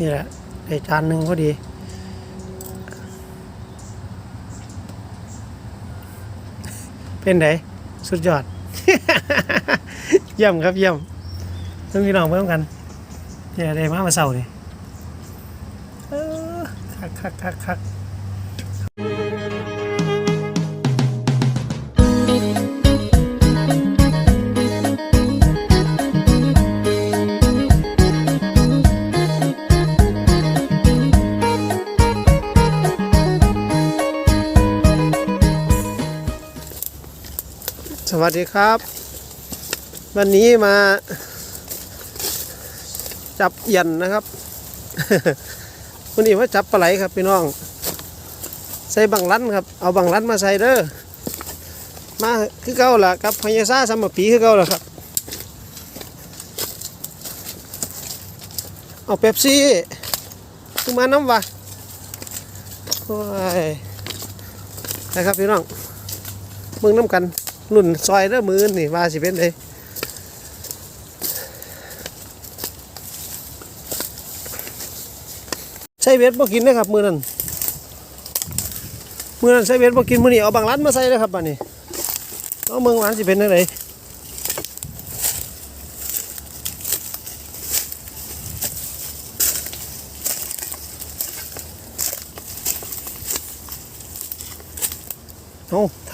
นี่แหละได้จานหนึ่งก็ดี เป็นไงสุดยอด เยี่ยมครับเยี่ยมต้องพี่น้องเพิ่มกันเนี่ยได้มามาเสาร์นี่คักคักคักคัก วัสดีครับ วันนี้มาจับเอียนนะครับวันนี้ว่าจับปลาไหลครับพี่น้อง ใส่บังลันครับ เอาบังลันมาใส่เด้อมาคือเก่าล่ะครับพญาซาสมปีคือเก่าล่ะครับ เอาเป๊ปซี่คือมาน้ำวะโอ้ยนะครับพี่น้องมึงน้ำกัน รุ่นซอยเด้อมือนี่ว่าสิเป็นเลยใช่เวทบ่กินนะครับมือนั้นมือนั้นใช่เวทบ่กินมือนี่เอาบางร้านมาใส่นะครับบัดนี้เอาเมืองหวานสิเป็นจังได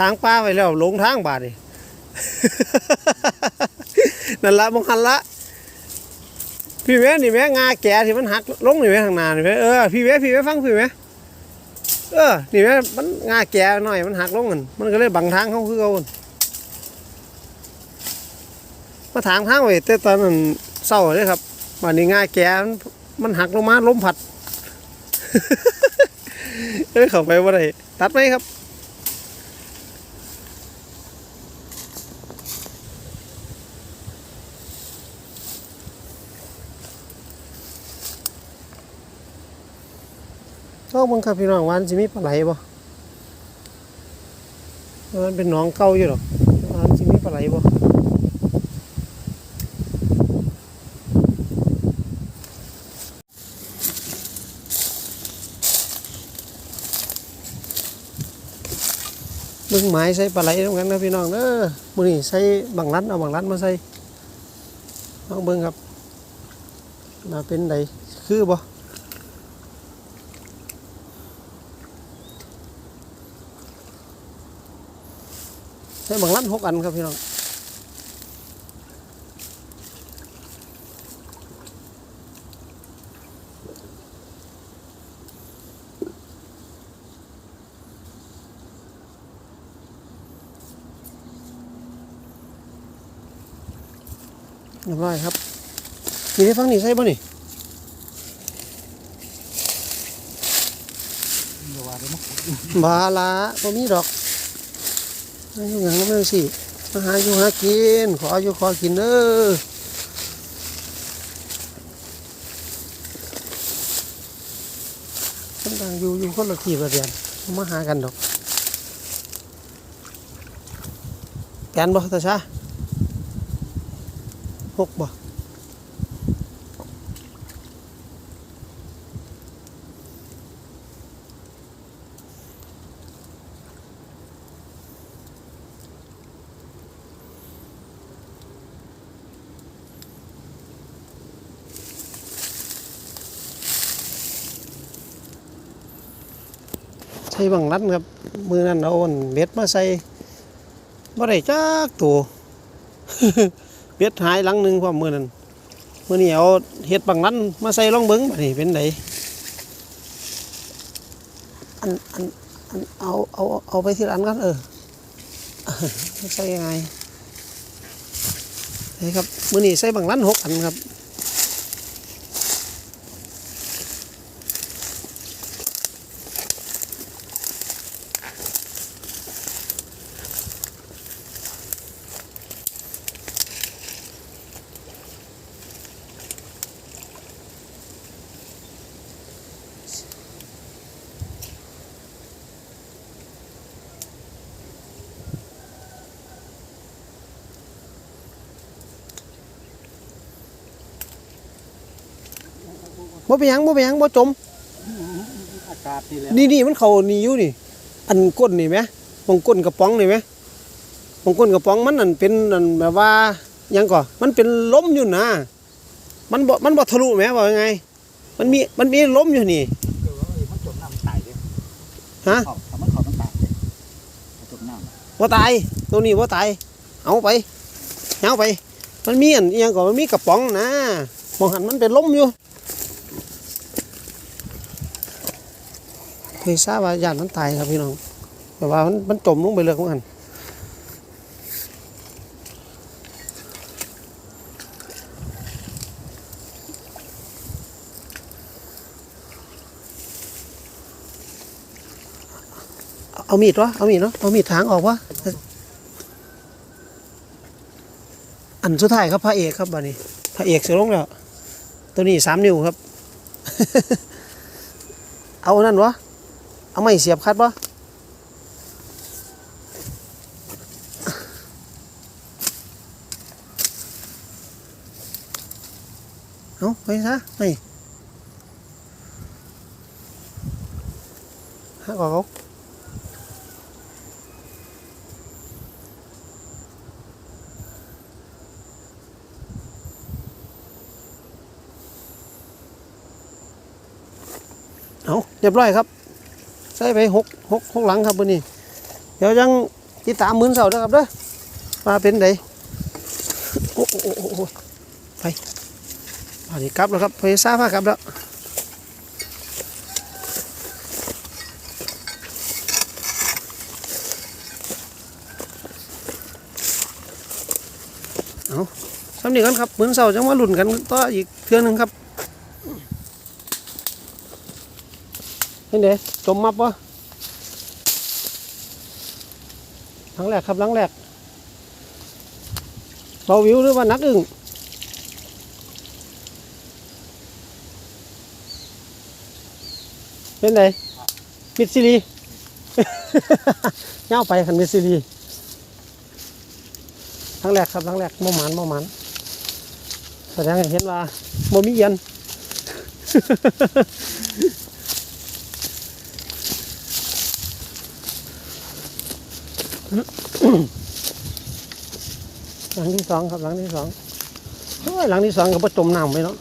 ทางป้าไปแล้วลงทางบาดนี่นั่นละมองหันละ พี่แม่นี่แม่งาแก่ที่มันหักลงนี่แม่ทางนานี่แม่เออพี่แม่พี่แม่ฟังพี่แม่เออนี่แม่มันงาแก่หน่อยมันหักลงกันมันก็เลยบังทางเขาคือเขาหั่นมาถางทางไว้แต่ตอนนั้นเศร้าเลยครับวันนี้งาแก่มันมันหักลงมาล้มผัดเอ้ยเข้าไปว่าไรตัดไหมครับ ชอบมึงครับพี่น้องวันจะมีปลาไหลบ่มันเป็นหนองเก่าอยู่หรอกวันจะมีปลาไหลบ่มึงไม้ใส่ปลาไหลตรงนั้นนะพี่น้องเด้อมือนี้ใส่บังรัดเอาบังรัดมาใส่ลองเบิ่งครับมาเป็นไดคือบ่ ช้บางลั่นหกอันครับพี่น้องเรียบร้อยครับมีได้ฟังนี่ใช่ป่ะนี่เดี๋ยวว่าเดี๋ยวมั้งบาละบ่มีดอก มาอยู่หยังน้ำเรื่สิมาหาอยู่หากิน ขออยู่ขอกินเด้อคนต่างอยู่อยู่คนละที่ละเดียนมาหากันดอกแกนบ่ตาชาหกบ่ ส่บังรัดครับ มือนั้นเอาอนเบ็ดมาใส่บ่ได้จักตัวเบ็ดหายหลังหนึ่งพร้อมมือนั้นมือนี้เอาเห็ดบังรัดมาใส่ลองเบิ้งนี้เป็นไดอันอันอันเอาเอาเอาไปที่ร้านกันเออใส่ยังไงนี่ครับมือนี้ใส่บังรัดหกอันครับ บ่เป็นหยังบ่เป็นหยังบ่จม อากาศนี่แหละนี่นี่มันเข้านี่อยู่นี่ อันก้นนี่ไหมมองก้นกระป๋องนี่ไหมมองก้นกระป๋องมันนั่นเป็นนั่นแบบว่าหยังก่อมันเป็นล้มอยู่นะมันบ่มันบ่ทะลุไหมว่ายังไง มันมีมันมีล้มอยู่นี่เดี๋ยวเอ้ยมันจมน้ำตายเลยฮะเขาถ้ามันเขาต้องตายเลยมันจมน้ำว่าตายตัวนี้ว่าตาย เอาไปเอาไป มันมีอันอิหยังก่อนมันมีกระป๋องนะมองหันมันเป็นล้มอยู่ เคยทราบว่าญาติมันตายครับพี่น้องแต่ว่ามันมันจมลงไปเลยของมันเอาเอามีดวะเอามีดเนาะเอามีดถางออกวะอันสุดท้ายครับพระเอกครับบัดนี้ พระเอกเสียลงแล้ว ตัวนี้สามนิ้วครับ เอานั่นวะ เอาไม่เสียบคัดวะเอาไปซะไม่หักออกเอาเอาเรียบร้อยครับ ส่ไปหกหกหกหลังครับวันนี้ เดี๋ยวยังติดตามมือนเสาร์นะครับเด้อมาเป็นไดโอ้โอ้โอ้โอ้โอ้ไปอันนี้กลับแล้วครับไปซาฟ้ากลับแล้วเอาสำนีกันครับเหมือนเสาร์จังมาหลุนกันต่ออีกเทื่อหนึงครับ เห็นเด้จมมับวะครั้งแรกครับครั้งแรกเบาวิวหรือว่านักอึ่งเป็นไงมิดซิลีเงาไปคันมิดซิลีครั้งแรกครับครั้งแรกโมหมันโมหมันแสดงให้เห็นว่าโมมีเอียน หลังที่สองครับหลังที่สองเฮ้ยหลังที่สองก็บ่จมน้ำไปเนาะ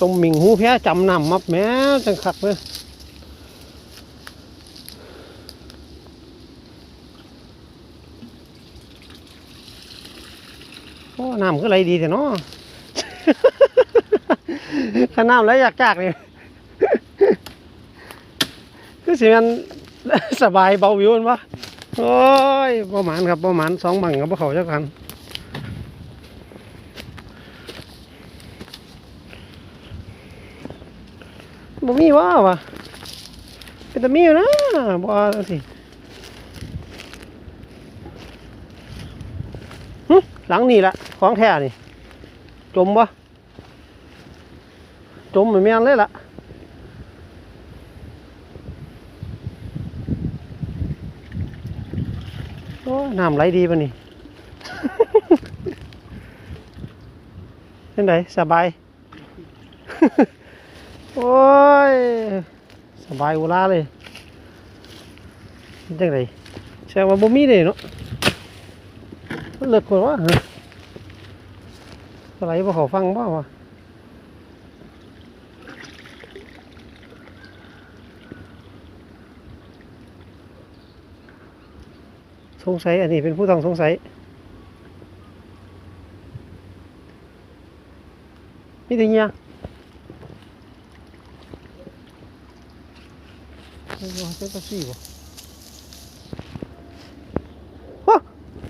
จมหมิงหูแพ้จำน้ำมับแม่จังคักเลยโอ้น้ำก็ไหลดีแต่เนาะถ้าน้ำไหลอยากจากเลยคือสิมันสบายเบาวิวมันวะ โอ้ยประมาณครับประมาณสองบังกับพวกเขาเจ้ากันบ่มีว่าวะเป็นแต่มีอยู่นะบ่าสิหลังนี่ละของแท้นี่ จมบ่จมเหมือนแม่นเลยล่ะ โอ้ย น้ำไหลดีป่ะนี่เป็นไงสบาย โอ้ย สบายอุลาเลยเป็นจังไงแสดงว่าบ่มีเลยเนาะเลิกคนวะอะไรบ่เขาฟังบ่วะ สงสัยอันนี้เป็นผู้ต้องสงสัยมีแต่เงี้ยโอ้โหเป็นตะซี่บ่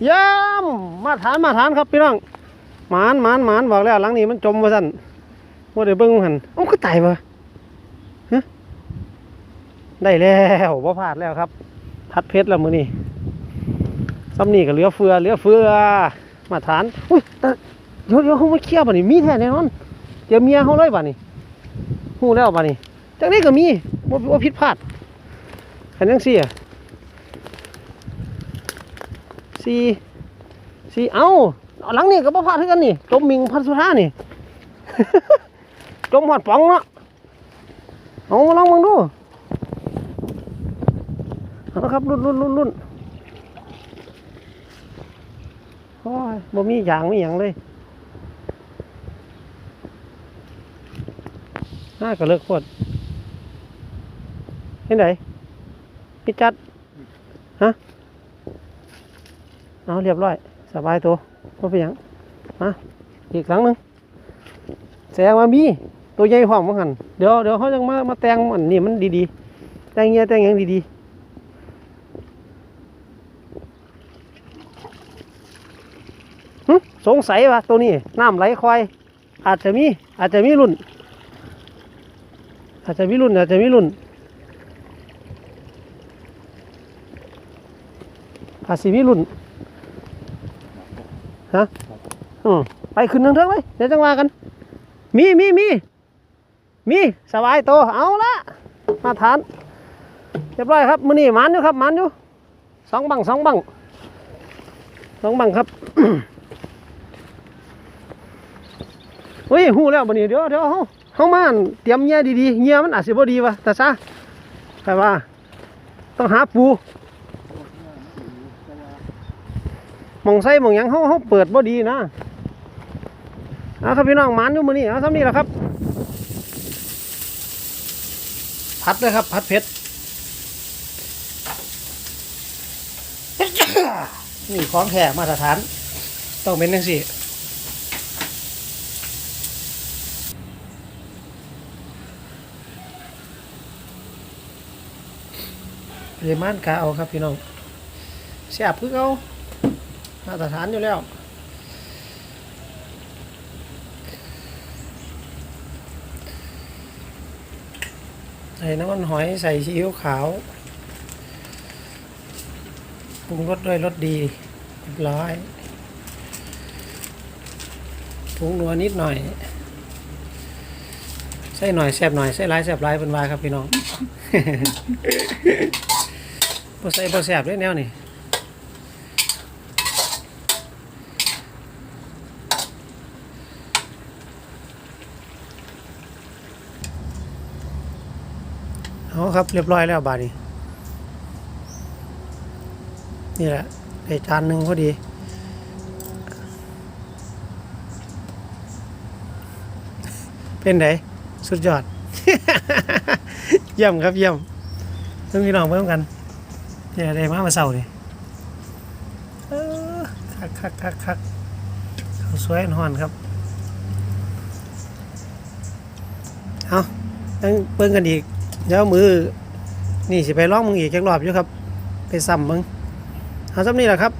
ยามมาฐานมาฐานครับพี่น้องหมานหมานหมานบอกแล้วหลังนี้มันจมมาสั่นว่าเดี๋ยวเบิ้งหันอ้าก็ตายปะฮะได้แล้วบ่พลาดแล้วครับ ทัดเพชรแล้วมือนี่ ซ้ำนี่ก็เหลือเฟือเหลือเฟือ มาฐาน อุ้ยแต่เดี๋ยวเดี๋ยวเขามาเคลียร์บ่นี่มีแท้แน่นอนเดี๋ยวเมียเขาเลยบ่นี่หูแล้วบ่นี่จากนี้ก็มีบ่บ่ผิดพลาดคันยังสี่อะสี่สี่เอ้าเอาหลังนี่ก็บ่พลาดคือกันนี่จมมิงพันสุธานี่จมหอดป๋องเนาะเอามาลองมึงดูเอาละครับรุ่นรุ่นรุ่นรุ่น โอ้ยบ่มีอย่างไมีอย่างเลยน่าก็เลิกพดเห็นไหนพี่จัด ฮะ เอาเรียบร้อย สบายตัวบ่เป็นหยังมาอีกครั้งหนึ่งแสงว่ามี ตัวใหญ่พร้อมมั้งหันเดี๋ยวเดี๋ยวเขาจะมามาแต่งมันนี่มันดีๆ แต่งเงี้ยแต่งหยังดีๆหึ สงสัยว่าตัวนี้น้ำไหลควายอาจจะมีอาจจะมีรุ่น อาจจะมีรุ่นอาจจะมีรุ่นอาจสิมีรุ่นฮะอืมไปขึ้นทางเทิงเลยเดี๋ยวจังว่ากัน มีมีมีมีสบายโตเอาละมาทานเรียบร้อยครับมือนี่มันอยู่ครับมันอยู่สองบังสองบังสองบังครับ เฮ้ยหูแล้วมือนี่เดี๋ยวเดี๋ยวเฮาเฮามานเตรียมเงี้ยดีๆเงี้ยมันอาจสิบ่ดีวะแต่ซะแต่ว่า ต้องหาปูมองไส้มองยังเฮาเฮาเปิดบ่ดีนะเอาครับพี่น้องมันอยู่มือนี่เอาซ้ำนี่แหละครับ พัดเลยครับ พัดเพชรนี่ของแท้มาตรฐาน ต้องเป็นจังสิ ปริมาณกาเอาครับพี่น้องแซ่บคือเอามาตรฐานอยู่แล้วใส่น้ำมันหอยใส่ซีอิ๊วขาวปรุงรสด้วยรสดีเรียบร้อยปรุงนัวนิดหน่อยใส่หน่อยแซ่บหน่อยใส่หลายแซ่บหลายเป็นวาครับพี่น้อง บ่ใส่บ่แซ่บด้วยแนวนี่เอาครับเรียบร้อยแล้วบาดนี้ นี่แหละได้จานหนึ่งพอดี เป็นไงสุดยอด เยี่ยมครับเยี่ยมต้องพี่น้องเพิ่มกัน เนี่ยได้มามาเสาร์นี่เออคักคักคักคักเขาสวยนหอนครับ เอาต้งเบิ่งกันอีก เดี๋ยวมือ นี่สิไปร้องมึงอีกจักรอบอยู่ครับ ไปซ้ำมึง เอาซ้ำนี่แหละครับ